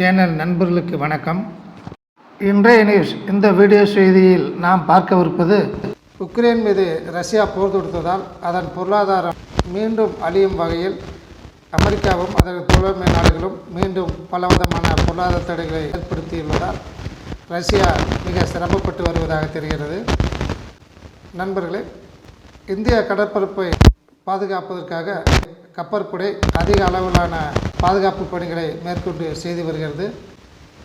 Channel நண்பர்களுக்கு வணக்கம். இன்றைய நியூஸ் இந்த வீடியோ செய்தியில் நாம் பார்க்கவிருப்பது உக்ரைன் மீது ரஷ்யா போர் தொடுத்ததால் அதன் பொருளாதாரம் மீண்டும் அழியும் வகையில் அமெரிக்காவும் அதன் தோழமை நாடுகளும் மீண்டும் பலவிதமான பொருளாதார தடைகளை ஏற்படுத்தியுள்ளதால் ரஷ்யா மிக சிரமப்பட்டு வருவதாக தெரிகிறது. நண்பர்களே இந்திய கடற்பரப்பை பாதுகாப்பதற்காக கப்பற்படை அதிக அளவிலான பாதுகாப்பு பணிகளை மேற்கொண்டு செய்து வருகிறது.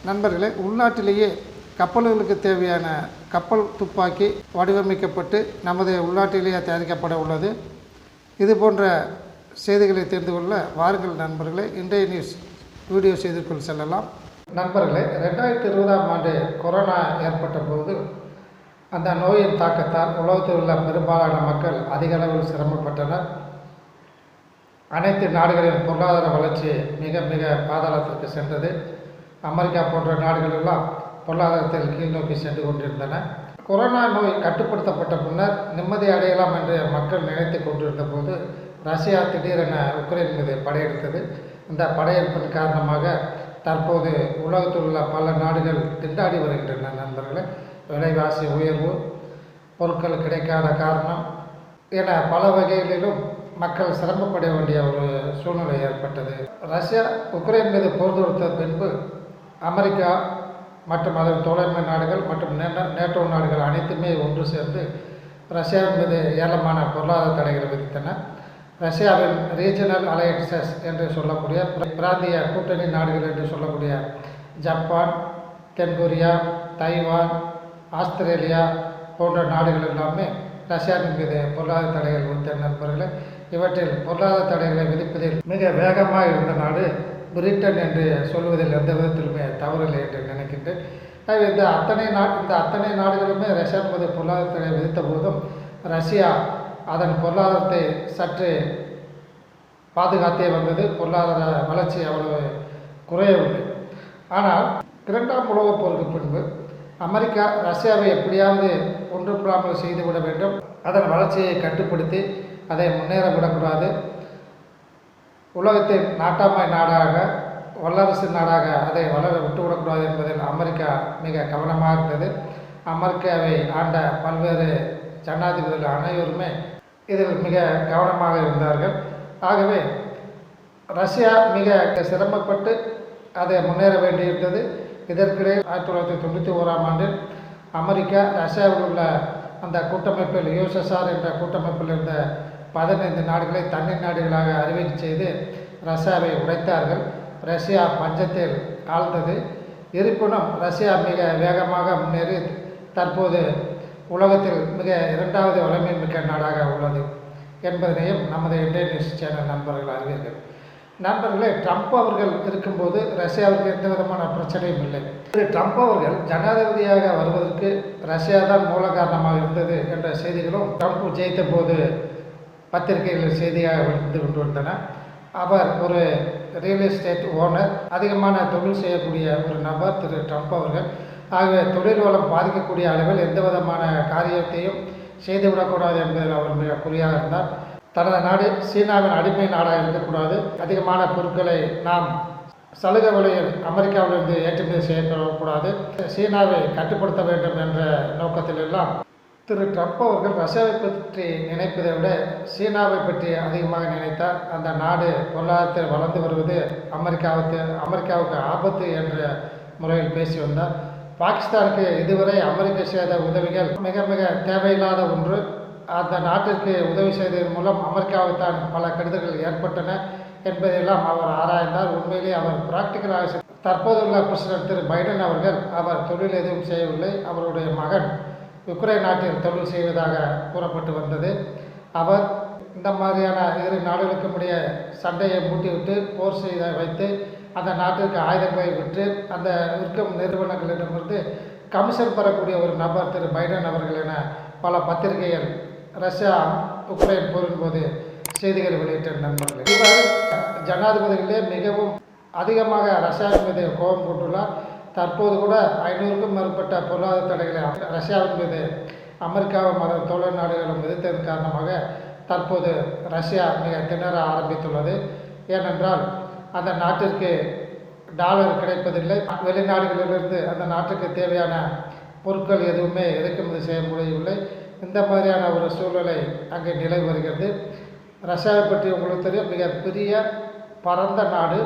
நண்பர்களே உள்நாட்டிலேயே கப்பல்களுக்கு தேவையான கப்பல் துப்பாக்கி வடிவமைக்கப்பட்டு நமது உள்நாட்டிலேயே தயாரிக்கப்பட உள்ளது. இது போன்ற செய்திகளை தெரிந்து கொள்ள வாருங்கள் நண்பர்களே. இன்றைய நியூஸ் வீடியோ செய்திக்குள் செல்லலாம். நண்பர்களே ரெண்டாயிரத்தி இருபதாம் ஆண்டு கொரோனா ஏற்பட்ட போது அந்த நோயின் தாக்கத்தால் உலகத்தில் உள்ள பெரும்பாலான மக்கள் அதிக அளவில் சிரமப்பட்டனர். அனைத்து நாடுகளின் பொருளாதார வளர்ச்சி மிக மிக பாதாளத்திற்கு சென்றது. அமெரிக்கா போன்ற நாடுகளெல்லாம் பொருளாதாரத்தில் கீழ்நோக்கி சென்று கொண்டிருந்தன. கொரோனா நோய் கட்டுப்படுத்தப்பட்ட பின்னர் நிம்மதி அடையலாம் என்று மக்கள் நினைத்து கொண்டிருந்த போது ரஷ்யா திடீரென உக்ரைன் மீது படையெடுத்தது. இந்த படையெடுப்பின் காரணமாக தற்போது உலகத்தில் உள்ள பல நாடுகள் திண்டாடி வருகின்றன நண்பர்களே. விலைவாசி உயர்வு பொருட்கள் கிடைக்காத காரணம் என பல வகைகளிலும் மக்கள் சிரமப்பட வேண்டிய ஒரு சூழ்நிலை ஏற்பட்டது. ரஷ்யா உக்ரைன் மீது போர் தொடுத்த பின்பு அமெரிக்கா மற்றும் அதன் தோழமை நாடுகள் மற்றும் நேட்டோ- நாடுகள் அனைத்துமே ஒன்று சேர்ந்து ரஷ்யாவின் மீது ஏராளமான பொருளாதார தடைகளை விதித்தன. ரஷ்யாவின் ரீஜனல் அலையன்சஸ் என்று சொல்லக்கூடிய பிராந்திய கூட்டணி நாடுகள் என்று சொல்லக்கூடிய ஜப்பான் தென்கொரியா தைவான் ஆஸ்திரேலியா போன்ற நாடுகள் எல்லாமே ரஷ்யாவின் மீது பொருளாதார தடைகள் விதித்த நண்பர்களே இவற்றில் பொருளாதார தடைகளை விதிப்பதில் மிக வேகமாக இருந்த நாடு பிரிட்டன் என்று சொல்வதில் எந்த விதத்திலுமே தவறில்லை என்று நினைக்கின்றேன். இந்த அத்தனை நா இந்த அத்தனை நாடுகளுமே ரஷ்யா மீது பொருளாதார தடை விதித்த போதும் ரஷ்யா அதன் பொருளாதாரத்தை சற்று பாதுகாத்தே வந்தது. பொருளாதார வளர்ச்சி அவ்வளவு குறையவில்லை. ஆனால் இரண்டாம் உலகப் போருக்கு பின்பு அமெரிக்கா ரஷ்யாவை எப்படியாவது ஒன்றுபடாமல் செய்துவிட வேண்டும். அதன் வளர்ச்சியை கட்டுப்படுத்தி அதை முன்னேற விடக்கூடாது உலகத்தின் நாட்டாமை நாடாக வல்லரசு நாடாக அதை வளர விட்டுவிடக்கூடாது என்பதில் அமெரிக்கா மிக கவனமாக இருந்தது. அமெரிக்காவை ஆண்ட பல்வேறு ஜனாதிபதிகள் அனைவருமே இதில் மிக கவனமாக இருந்தார்கள். ஆகவே ரஷ்யா மிக சிரமப்பட்டு அதை முன்னேற வேண்டியிருந்தது. இதற்கிடையே ஆயிரத்தி தொள்ளாயிரத்தி தொண்ணூற்றி ஓராம் ஆண்டில் அமெரிக்கா ரஷ்யாவில் உள்ள அந்த கூட்டமைப்பில் யூஎஸ்எஸ்ஆர் என்ற கூட்டமைப்பில் இருந்த பதினைந்து நாடுகளை தனி நாடுகளாக அறிவிப்பு செய்து ரஷ்யாவை உடைத்தார்கள். ரஷ்யா பஞ்சத்தில் ஆழ்ந்தது இருப்பினும் ரஷ்யா மிக வேகமாக முன்னேறி தற்போது உலகத்தில் மிக இரண்டாவது வலிமை மிக்க நாடாக உள்ளது என்பதனையும் நமது இந்திய நியூஸ் சேனல் நண்பர்கள் அறிவீர்கள் நண்பர்களே ட்ரம்ப் அவர்கள் இருக்கும்போது ரஷ்யாவுக்கு எந்த விதமான பிரச்சனையும் இல்லை. திரு ட்ரம்ப் அவர்கள் ஜனாதிபதியாக வருவதற்கு ரஷ்யா தான் மூல காரணமாக இருந்தது என்ற செய்திகளும் ட்ரம்ப் ஜெயித்த போது பத்திரிகைகளில் செய்தியாக வந்து கொண்டு வந்தன அவர் ஒரு ரியல் எஸ்டேட் ஓனர் அதிகமான தொழில் செய்யக்கூடிய ஒரு நபர் திரு ட்ரம்ப் அவர்கள். ஆகவே தொழில் வளம் பாதிக்கக்கூடிய அளவில் எந்த விதமான காரியத்தையும் செய்துவிடக்கூடாது என்பதில் அவர் மிக குறியாக இருந்தார். தனது நாடு சீனாவின் அடிமை நாடாக இருக்கக்கூடாது. அதிகமான பொருட்களை நாம் சலுகை விலையில் அமெரிக்காவிலிருந்து ஏற்றுமதி செய்யக்கூடாது. சீனாவை கட்டுப்படுத்த வேண்டும் என்ற நோக்கத்தில் எல்லாம் திரு ட்ரம்ப் அவர்கள் ரஷ்யாவை பற்றி நினைப்பதை விட சீனாவை பற்றி அதிகமாக நினைத்தார். அந்த நாடு பொருளாதாரத்தில் வளர்ந்து வருவது அமெரிக்காவுக்கு அமெரிக்காவுக்கு ஆபத்து என்ற முறையில் பேசி வந்தார். பாகிஸ்தானுக்கு இதுவரை அமெரிக்க செய்த உதவிகள் மிக மிக தேவையில்லாத ஒன்று. அந்த நாட்டிற்கு உதவி செய்ததன் மூலம் அமெரிக்காவில் தான் பல கெடுதல்கள் ஏற்பட்டன என்பதையெல்லாம் அவர் ஆராய்ந்தார். உண்மையிலேயே அவர் பிராக்டிக்கலாக செ- தற்போதுள்ள பிரசிடன்ட் திரு பைடன் அவர்கள் அவர் தொழில் எதுவும் செய்யவில்லை. அவருடைய மகன் உக்ரைன் நாட்டில் தொழில் செய்வதாக கூறப்பட்டு வந்தது. அவர் இந்த மாதிரியான இரு நாடுகளுக்கும் இடையே சண்டையை மூட்டிவிட்டு போர் செய்த வைத்து அந்த நாட்டிற்கு ஆயுதங்களை விற்று அந்த விற்கும் நிறுவனங்களிடமிருந்து கமிஷன் பெறக்கூடிய ஒரு நபர் திரு பைடன் அவர்கள் என பல பத்திரிகைகள் ரஷ்யா உக்ரைன் போரின் போது செய்திகள் வெளியிட்ட நண்பர்கள். இவர் ஜனாதிபதிகளே மிகவும் அதிகமாக ரஷ்யாவின் மீது கோபம் கொண்டுள்ளார். தற்போது கூட ஐநூறுக்கும் மேற்பட்ட பொருளாதார தடைகளை ரஷ்யாவின் மீது அமெரிக்காவும் அதன் தோழர் நாடுகளும் விதித்ததன் காரணமாக தற்போது ரஷ்யா மிக திணற ஆரம்பித்துள்ளது. ஏனென்றால் அந்த நாட்டிற்கு டாலர் கிடைப்பதில்லை. வெளிநாடுகளிலிருந்து அந்த நாட்டுக்கு தேவையான பொருட்கள் எதுவுமே இறக்குமதி செய்ய முடியவில்லை. இந்த மாதிரியான ஒரு சூழ்நிலை அங்கே நிலை வருகிறது. ரஷ்யாவை பற்றி உங்களுக்கு தெரியும் மிகப்பெரிய பரந்த நாடு.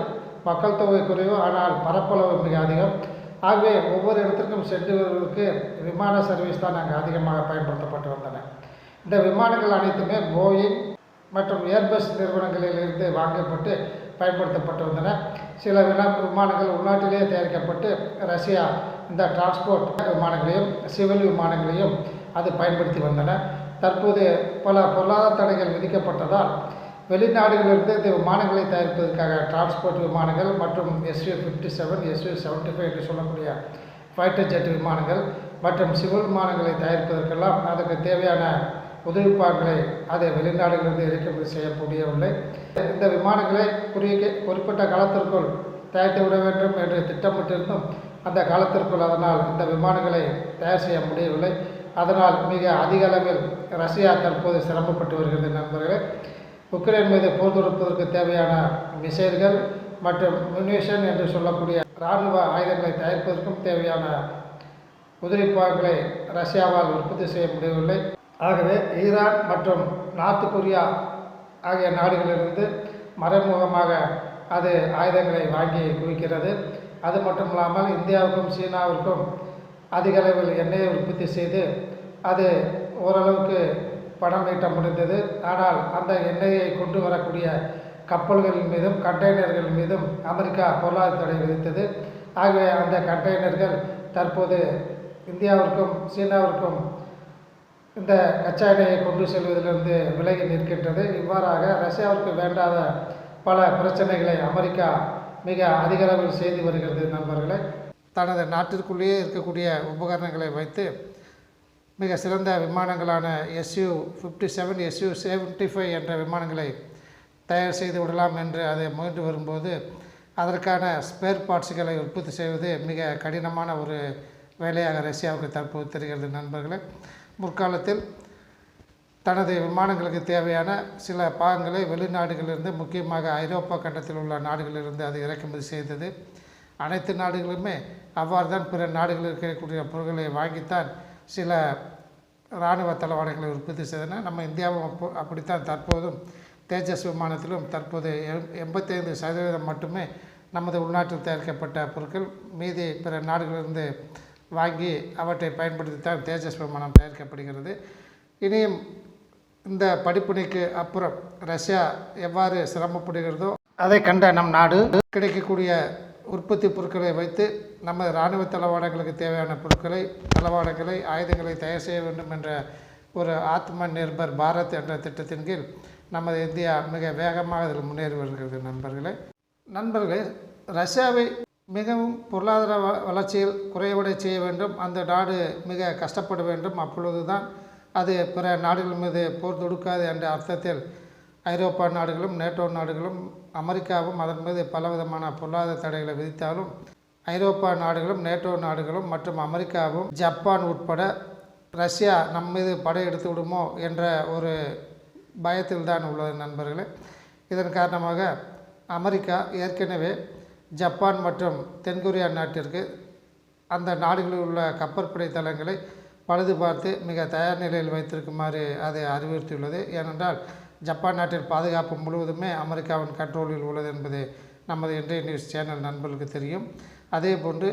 மக்கள் தொகை குறைவு ஆனால் பரப்பளவு மிக அதிகம். ஆகவே ஒவ்வொரு இடத்திற்கும் சென்று வருவதற்கு விமான சர்வீஸ் தான் அங்கே அதிகமாக பயன்படுத்தப்பட்டு வந்தன. இந்த விமானங்கள் அனைத்துமே போயிங் மற்றும் ஏர்பஸ் நிறுவனங்களிலிருந்து வாங்கப்பட்டு பயன்படுத்தப்பட்டு வந்தன. சில வினா விமானங்கள் உள்நாட்டிலேயே தயாரிக்கப்பட்டு ரஷ்யா இந்த டிரான்ஸ்போர்ட் விமானங்களையும் சிவில் விமானங்களையும் அது பயன்படுத்தி வந்தன. தற்போது பல பொருளாதார தடைகள் விதிக்கப்பட்டதால் வெளிநாடுகளிலிருந்து இந்த விமானங்களை தயாரிப்பதற்காக டிரான்ஸ்போர்ட் விமானங்கள் மற்றும் SU fifty seven SU seventy five என்று சொல்லக்கூடிய ஃபைட்டர் ஜெட் விமானங்கள் மற்றும் சிவில் விமானங்களை தயாரிப்பதற்கெல்லாம் அதற்கு தேவையான உதவிப்பாடுகளை அதை வெளிநாடுகளிலிருந்து இறக்குமதி செய்யக்கூடியவில்லை இந்த விமானங்களை குறுகிய குறிப்பிட்ட காலத்திற்குள் தயாரித்து விட வேண்டும் என்று திட்டமிட்டிருந்தும் அந்த காலத்திற்குள் அதனால் இந்த விமானங்களை தயார் செய்ய முடியவில்லை. அதனால் மிக அதிக அளவில் ரஷ்யா தற்போது சிரமப்பட்டு வருகிறது நண்பர்களே. உக்ரைன் மீது போர் தொடுப்பதற்கு தேவையான மிசைல்கள் மற்றும் முனிஷன் என்று சொல்லக்கூடிய இராணுவ ஆயுதங்களை தயாரிப்பதற்கும் தேவையான உதிரிப்பாகங்களை ரஷ்யாவால் உற்பத்தி செய்ய முடியவில்லை. ஆகவே ஈரான் மற்றும் நார்த் கொரியா ஆகிய நாடுகளிலிருந்து மறைமுகமாக அது ஆயுதங்களை வாங்கி குவிக்கிறது. அது மட்டும் இல்லாமல் இந்தியாவுக்கும் சீனாவிற்கும் அதிக அளவில் எண்ணெயை உற்பத்தி செய்து அது ஓரளவுக்கு பணம் ஈட்ட முடிந்தது. ஆனால் அந்த எண்ணெயை கொண்டு வரக்கூடிய கப்பல்கள் மீதும் கண்டெய்னர்கள் மீதும் அமெரிக்கா பொருளாதார தடை விதித்தது. ஆகவே அந்த கண்டெய்னர்கள் தற்போது இந்தியாவிற்கும் சீனாவிற்கும் இந்த கச்சா எண்ணெயை கொண்டு செல்வதிலிருந்து விலகி நிற்கின்றது. இவ்வாறாக ரஷ்யாவிற்கு வேண்டாத பல பிரச்சனைகளை அமெரிக்கா மிக அதிக அளவில் செய்து வருகிறது நண்பர்களே. தனது நாட்டிற்குள்ளேயே இருக்கக்கூடிய உபகரணங்களை வைத்து மிக சிறந்த விமானங்களான SU fifty seven SU seventy five என்ற விமானங்களை தயார் செய்து விடலாம் என்று அதை முயன்று வரும்போது அதற்கான ஸ்பேர் பார்ட்ஸுகளை உற்பத்தி செய்வது மிக கடினமான ஒரு வேலையாக ரஷ்யாவுக்கு தற்போது தெரிகிறது நண்பர்களே. முற்காலத்தில் தனது விமானங்களுக்கு தேவையான சில பாகங்களை வெளிநாடுகளிலிருந்து முக்கியமாக ஐரோப்பா கண்டத்தில் உள்ள நாடுகளிலிருந்து அது இறக்குமதி செய்தது. அனைத்து நாடுகளுமே அவ்வாறு தான் பிற நாடுகளில் இருக்கக்கூடிய பொருட்களை வாங்கித்தான் சில இராணுவ தளவாடங்களை உற்பத்தி செய்தன. நம்ம இந்தியாவும் அப்போ அப்படித்தான் தற்போதும் தேஜஸ் விமானத்திலும் தற்போது எண்பத்தைந்து சதவீதம் மட்டுமே நமது உள்நாட்டில் தயாரிக்கப்பட்ட பொருட்கள். மீதி பிற நாடுகளிலிருந்து வாங்கி அவற்றை பயன்படுத்தித்தான் தேஜஸ் விமானம் தயாரிக்கப்படுகிறது. இனியும் இந்த படிப்பினைக்கு அப்புறம் ரஷ்யா எவ்வாறு சிரமப்படுகிறதோ அதை கண்ட நம் நாடு கிடைக்கக்கூடிய உற்பத்தி பொருட்களை வைத்து நமது இராணுவ தளவாடங்களுக்கு தேவையான பொருட்களை தளவாடங்களை ஆயுதங்களை தயார் செய்ய வேண்டும் என்ற ஒரு ஆத்ம நிர்பர் பாரத் என்ற திட்டத்தின் கீழ் நமது இந்தியா மிக வேகமாக அதில் முன்னேறி வருகிறது நண்பர்களே. நண்பர்களே ரஷ்யாவை மிகவும் பொருளாதார வ வளர்ச்சியில் குறைவடை செய்ய வேண்டும். அந்த நாடு மிக கஷ்டப்பட வேண்டும். அப்பொழுது தான் அது பிற நாடுகள் மீது போர் தொடுக்காது என்ற அர்த்தத்தில் ஐரோப்பா நாடுகளும் நேட்டோ நாடுகளும் அமெரிக்காவும் அதன் மீது பலவிதமான பொருளாதார தடைகளை விதித்தாலும் ஐரோப்பா நாடுகளும் நேட்டோ நாடுகளும் மற்றும் அமெரிக்காவும் ஜப்பான் உட்பட ரஷ்யா நம் மீது படையெடுத்து விடுமோ என்ற ஒரு பயத்தில் தான் உள்ளது நண்பர்களே. இதன் காரணமாக அமெரிக்கா ஏற்கனவே ஜப்பான் மற்றும் தென்கொரியா நாட்டிற்கு அந்த நாடுகளில் உள்ள கப்பற்படை தளங்களை பழுது பார்த்து மிக தயார் நிலையில் வைத்திருக்குமாறு அதை அறிவுறுத்தியுள்ளது. ஏனென்றால் ஜப்பான் நாட்டின் பாதுகாப்பு முழுவதுமே அமெரிக்காவின் கண்ட்ரோலில் உள்ளது என்பது நமது இன்றைய நியூஸ் சேனல் நண்பர்களுக்கு தெரியும். அதே போன்று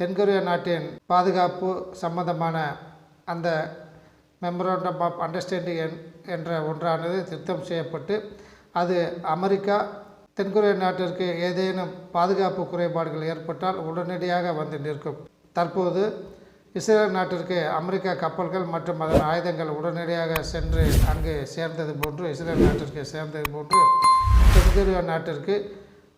தென்கொரியா நாட்டின் பாதுகாப்பு சம்பந்தமான அந்த மெமரண்டம் ஆஃப் அண்டர்ஸ்டாண்டிங் என்ற ஒன்றானது திருத்தம் செய்யப்பட்டு அது அமெரிக்கா தென்கொரியா நாட்டிற்கு ஏதேனும் பாதுகாப்பு குறைபாடுகள் ஏற்பட்டால் உடனடியாக வந்து நிற்கும். தற்போது இஸ்ரேல் நாட்டிற்கு அமெரிக்கா கப்பல்கள் மற்றும் அதன் ஆயுதங்கள் உடனடியாக சென்று அங்கு சேர்ந்தது போன்று இஸ்ரேல் நாட்டிற்கு சேர்ந்தது போன்று தென்கொரியா நாட்டிற்கு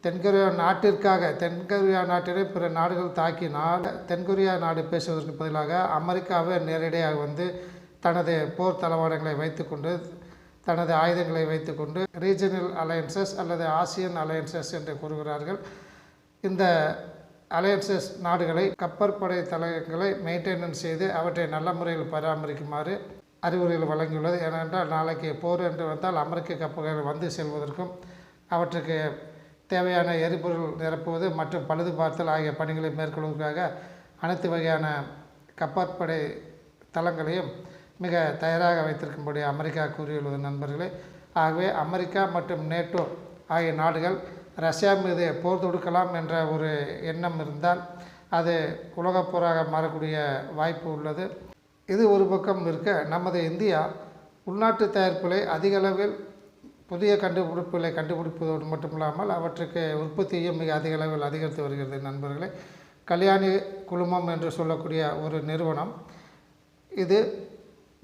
தென்கொரியா நாட்டிற்காக தென்கொரியா நாட்டிலே பிற நாடுகள் தாக்கினால் தென்கொரியா நாடு பேசுவதற்கு பதிலாக அமெரிக்காவே நேரடியாக வந்து தனது போர் தளவாடங்களை வைத்துக்கொண்டு தனது ஆயுதங்களை வைத்துக்கொண்டு ரீஜனல் அலையன்சஸ் அல்லது ஆசியன் அலையன்சஸ் என்று கூறுகிறார்கள். இந்த அலையன்சஸ் நாடுகளை கப்பற்படை தளங்களை மெயின்டெனன்ஸ் செய்து அவற்றை நல்ல முறையில் பராமரிக்குமாறு அறிவுரைகள் வழங்கியுள்ளது. ஏனென்றால் நாளைக்கு போர் என்று வந்தால் அமெரிக்க கப்பல்கள் வந்து செல்வதற்கும் அவற்றுக்கு தேவையான எரிபொருள் நிரப்புவது மற்றும் பழுது பார்த்தல் ஆகிய பணிகளை மேற்கொள்வதற்காக அனைத்து வகையான கப்பற்படை தளங்களையும் மிக தயாராக வைத்திருக்கும்படி அமெரிக்கா கூறியுள்ளது நண்பர்களே. ஆகவே அமெரிக்கா மற்றும் நேட்டோ ஆகிய நாடுகள் ரஷ்யா மீது போர் தொடுக்கலாம் என்ற ஒரு எண்ணம் இருந்தால் அது உலகப்போராக மாறக்கூடிய வாய்ப்பு உள்ளது. இது ஒரு பக்கம் இருக்க நமது இந்தியா உள்நாட்டு தயாரிப்புகளை அதிக அளவில் புதிய கண்டுபிடிப்புகளை கண்டுபிடிப்பதோடு மட்டுமில்லாமல் அவற்றுக்கு உற்பத்தியையும் மிக அதிக அளவில் அதிகரித்து வருகிறது நண்பர்களே. கல்யாணி குழுமம் என்று சொல்லக்கூடிய ஒரு நிறுவனம். இது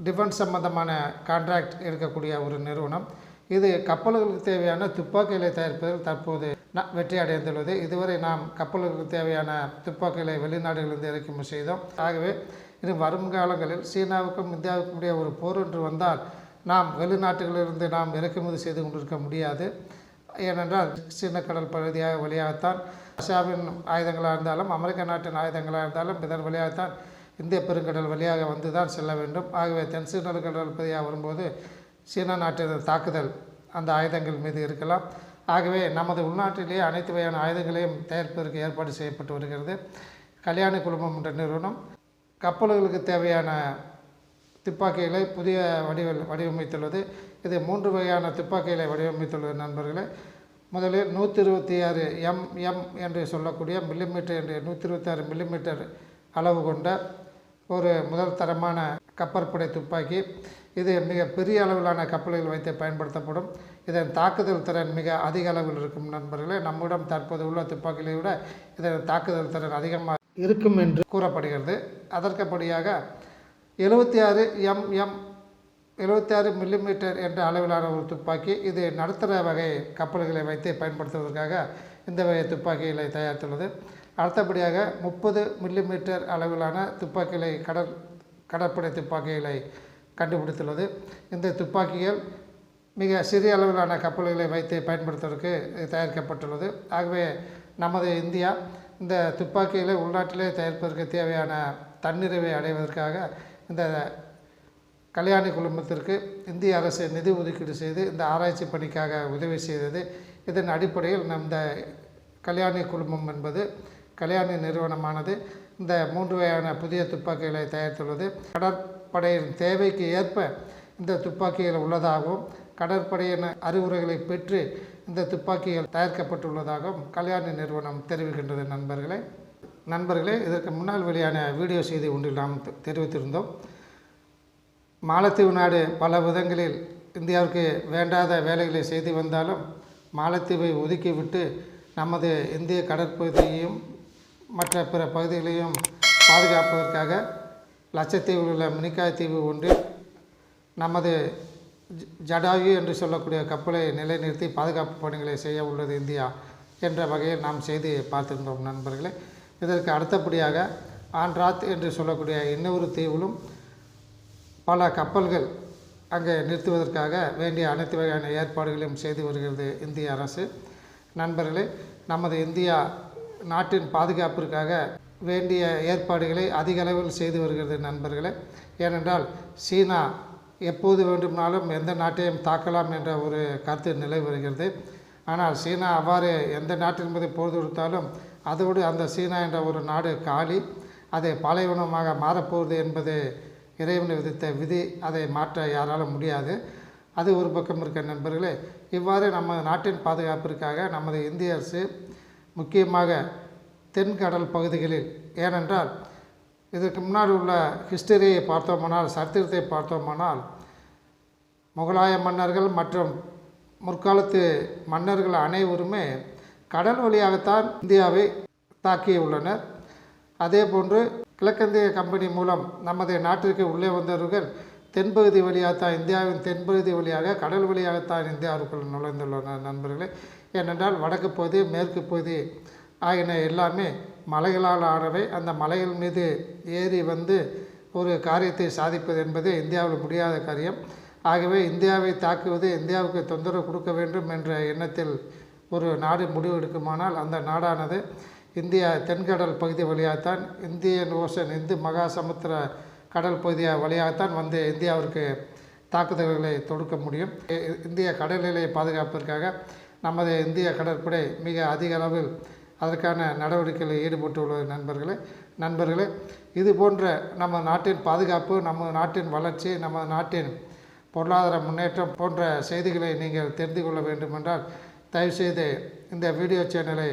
டிஃபென்ஸ் சம்பந்தமான கான்ட்ராக்ட் இருக்கக்கூடிய ஒரு நிறுவனம். இது கப்பல்களுக்கு தேவையான துப்பாக்கிகளை தயாரிப்பதில் தற்போது ந- வெற்றி அடைந்துள்ளது. இதுவரை நாம் கப்பல்களுக்கு தேவையான துப்பாக்கிகளை வெளிநாடுகளிலிருந்து இறக்குமதி செய்தோம். ஆகவே இன்னும் வரும் காலங்களில் சீனாவுக்கும் இந்தியாவுக்கும் இடையே ஒரு போர் என்று வந்தால் நாம் வெளிநாட்டுகளிலிருந்து நாம் இறக்குமதி செய்து கொண்டிருக்க முடியாது. ஏனென்றால் சீன கடல் பகுதியாக வழியாகத்தான் ரஷ்யாவின் ஆயுதங்களாக இருந்தாலும் அமெரிக்க நாட்டின் ஆயுதங்களாக இருந்தாலும் இதன் வழியாகத்தான் இந்திய பெருங்கடல் வழியாக வந்து தான் செல்ல வேண்டும். ஆகவே தென் சீன கடல் பகுதியாக வரும்போது சீன நாட்டின் தாக்குதல் அந்த ஆயுதங்கள் மீது இருக்கலாம். ஆகவே நமது உள்நாட்டிலேயே அனைத்து வகையான ஆயுதங்களையும் தயாரிப்பதற்கு ஏற்பாடு செய்யப்பட்டு வருகிறது. கல்யாண குழுமம் என்ற நிறுவனம் கப்பல்களுக்கு தேவையான துப்பாக்கிகளை புதிய வடிவ வடிவமைத்துள்ளது. இது மூன்று வகையான துப்பாக்கிகளை வடிவமைத்துள்ளது நண்பர்களே. முதலில் நூற்றி இருபத்தி ஆறு எம் எம் என்று சொல்லக்கூடிய மில்லிமீட்டர் என்று நூற்றி இருபத்தி ஆறு மில்லிமீட்டர் அளவு கொண்ட ஒரு முதல் தரமான கப்பற்படை துப்பாக்கி. இது மிக பெரிய அளவிலான கப்பல்கள் வைத்து பயன்படுத்தப்படும். இதன் தாக்குதல் திறன் மிக அதிக அளவில் இருக்கும் நண்பர்களே. நம்மிடம் தற்போது உள்ள துப்பாக்கிகளை விட இதன் தாக்குதல் திறன் அதிகமாக இருக்கும் என்று கூறப்படுகிறது. அதற்கப்படியாக எழுபத்தி ஆறு எம்எம் எழுபத்தி ஆறு மில்லிமீட்டர் என்ற அளவிலான ஒரு துப்பாக்கி. இது நடுத்தர வகை கப்பல்களை வைத்து பயன்படுத்துவதற்காக இந்த வகை துப்பாக்கிகளை தயாரித்துள்ளது. அடுத்தபடியாக முப்பது மில்லிமீட்டர் அளவிலான துப்பாக்கிகளை கடல் கடற்படை துப்பாக்கிகளை கண்டுபிடித்துள்ளது. இந்த துப்பாக்கிகள் மிக சிறிய அளவிலான கப்பல்களை வைத்து பயன்படுத்துவதற்கு தயாரிக்கப்பட்டுள்ளது. ஆகவே நமது இந்தியா இந்த துப்பாக்கிகளை உள்நாட்டிலே தயாரிப்பதற்கு தேவையான தன்னிறைவை அடைவதற்காக இந்த கல்யாணி குழுமத்திற்கு இந்திய அரசு நிதி ஒதுக்கீடு செய்து இந்த ஆராய்ச்சி பணிக்காக உதவி செய்தது. இதன் அடிப்படையில் நம் இந்த கல்யாணி குழுமம் என்பது கல்யாணி நிறுவனமானது. இந்த மூன்று வகையான புதிய துப்பாக்கிகளை தயாரித்துள்ளது. கடற்படையின் தேவைக்கு ஏற்ப இந்த துப்பாக்கிகள் உள்ளதாகவும் கடற்படையின் அறிவுரைகளை பெற்று இந்த துப்பாக்கிகள் தயாரிக்கப்பட்டுள்ளதாகவும் கல்யாணி நிறுவனம் தெரிவிக்கின்றது நண்பர்களே. நண்பர்களே இதற்கு முன்னால் வெளியான வீடியோ செய்தி ஒன்றில் நாம் தெரிவித்திருந்தோம். மாலத்தீவு நாடு பல விதங்களில் இந்தியாவிற்கு வேண்டாத வேலைகளை செய்து வந்தாலும் மாலத்தீவை ஒதுக்கிவிட்டு நமது இந்திய கடற்பகுதியையும் மற்ற பிற பகுதிகளையும் பாதுகாப்பதற்காக லட்சத்தீவில் உள்ள மினிக்காய் தீவு ஒன்றில் நமது ஜ- ஜடாயு என்று சொல்லக்கூடிய கப்பலை நிலைநிறுத்தி பாதுகாப்பு பணிகளை செய்ய உள்ளது இந்தியா என்ற வகையில் நாம் செய்து பார்த்திருந்தோம் நண்பர்களே. இதற்கு அடுத்தபடியாக ஆண்ட்ராத் என்று சொல்லக்கூடிய இன்னொரு தீவிலும் பல கப்பல்கள் அங்கே நிறுத்துவதற்காக வேண்டிய அனைத்து வகையான ஏற்பாடுகளையும் செய்து வருகிறது இந்திய அரசு. நண்பர்களே நமது இந்தியா நாட்டின் பாதுகாப்பிற்காக வேண்டிய ஏற்பாடுகளை அதிக அளவில் செய்து வருகிறது நண்பர்களே. ஏனென்றால் சீனா எப்போது வேண்டுமானாலும் எந்த நாட்டையும் தாக்கலாம் என்ற ஒரு கருத்து நிலை வருகிறது. ஆனால் சீனா அவ்வாறு எந்த நாட்டின் மீது போர் தொடுத்தாலும் அதோடு அந்த சீனா என்ற ஒரு நாடு காலி அதை பாலைவனமாக மாறப்போகுது என்பது இறைவன் விதித்த விதி அதை மாற்ற யாராலும் முடியாது. அது ஒரு பக்கம் இருக்க நண்பர்களே இவ்வாறு நம்ம நாட்டின் பாதுகாப்பிற்காக நமது இந்திய அரசு முக்கியமாக தென்கடல் பகுதிகளில். ஏனென்றால் இதற்கு முன்னாடி உள்ள ஹிஸ்டரியை பார்த்தோமானால் சரித்திரத்தை பார்த்தோமானால் முகலாய மன்னர்கள் மற்றும் முற்காலத்து மன்னர்கள் அனைவருமே கடல் வழியாகத்தான் இந்தியாவை தாக்கியுள்ளனர் அதே போன்று கிழக்கிந்திய கம்பெனி மூலம் நமது நாட்டிற்கு உள்ளே வந்தவர்கள் தென்பகுதி வழியாகத்தான் இந்தியாவின் தென்பகுதி வழியாக கடல் வழியாகத்தான் இந்தியாவுக்குள் நுழைந்துள்ளன நண்பர்களே. ஏனென்றால் வடக்கு பகுதி மேற்கு பகுதி ஆகியன எல்லாமே மலைகளால் ஆனவை. அந்த மலைகள் மீது ஏறி வந்து ஒரு காரியத்தை சாதிப்பது என்பது இந்தியாவில் முடியாத காரியம். ஆகவே இந்தியாவை தாக்குவது இந்தியாவுக்கு தொந்தரவு கொடுக்க வேண்டும் என்ற எண்ணத்தில் ஒரு நாடு முடிவெடுக்குமானால் அந்த நாடானது இந்தியா தென்கடல் பகுதி வழியாகத்தான் இந்தியன் ஓஷன் இந்து மகா சமுத்திர கடல் பகுதியாக வழியாகத்தான் வந்து இந்தியாவிற்கு தாக்குதல்களை தொடுக்க முடியும். இந்திய கடல் எல்லையை பாதுகாப்பதற்காக நமது இந்திய கடற்படை மிக அதிக அளவில் அதற்கான நடவடிக்கைகளில் ஈடுபட்டுள்ளது நண்பர்களே. நண்பர்களே இது போன்ற நம்ம நாட்டின் பாதுகாப்பு நம்ம நாட்டின் வளர்ச்சி நம்ம நாட்டின் பொருளாதார முன்னேற்றம் போன்ற செய்திகளை நீங்கள் தெரிந்து கொள்ள வேண்டுமென்றால் தயவுசெய்து இந்த வீடியோ சேனலை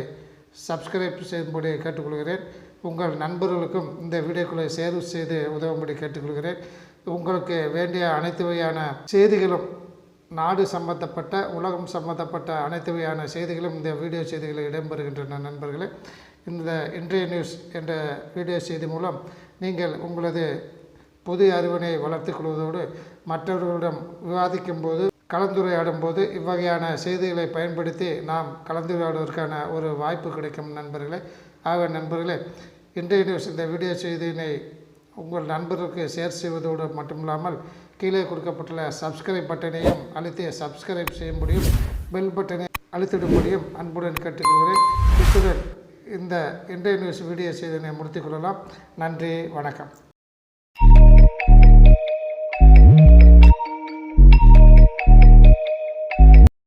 சப்ஸ்கிரைப் செய்யும்படி கேட்டுக்கொள்கிறேன். உங்கள் நண்பர்களுக்கும் இந்த வீடியோக்களை சேர் செய்து உதவும்படி கேட்டுக்கொள்கிறேன். உங்களுக்கு வேண்டிய அனைத்து வகையான செய்திகளும் நாடு சம்பந்தப்பட்ட உலகம் சம்பந்தப்பட்ட அனைத்து வகையான செய்திகளும் இந்த வீடியோ செய்திகளில் இடம்பெறுகின்றன நண்பர்களே. இந்த இன்றைய நியூஸ் என்ற வீடியோ செய்தி மூலம் நீங்கள் உங்களது புது அறிவினை வளர்த்துக் கொள்வதோடு மற்றவர்களிடம் விவாதிக்கும் போது கலந்துரையாடும் போது இவ்வகையான செய்திகளை பயன்படுத்தி நாம் கலந்துரையாடுவதற்கான ஒரு வாய்ப்பு கிடைக்கும் நண்பர்களே. ஆக நண்பர்களே இன்றைய நியூஸ் இந்த வீடியோ செய்தியினை உங்கள் நண்பர்களுக்கு ஷேர் செய்வதோடு மட்டுமில்லாமல் கீழே கொடுக்கப்பட்டுள்ள சப்ஸ்கிரைப் பட்டனையும் அழுத்தி சப்ஸ்கிரைப் முடியும் பெல் பட்டனை அழுத்திடும்படியும் அன்புடன் கேட்டுக்கொள்கிறேன். இத்துடன் இந்த இன்றைய நியூஸ் வீடியோ செய்தினை முடித்துக் கொள்ளலாம். நன்றி வணக்கம்.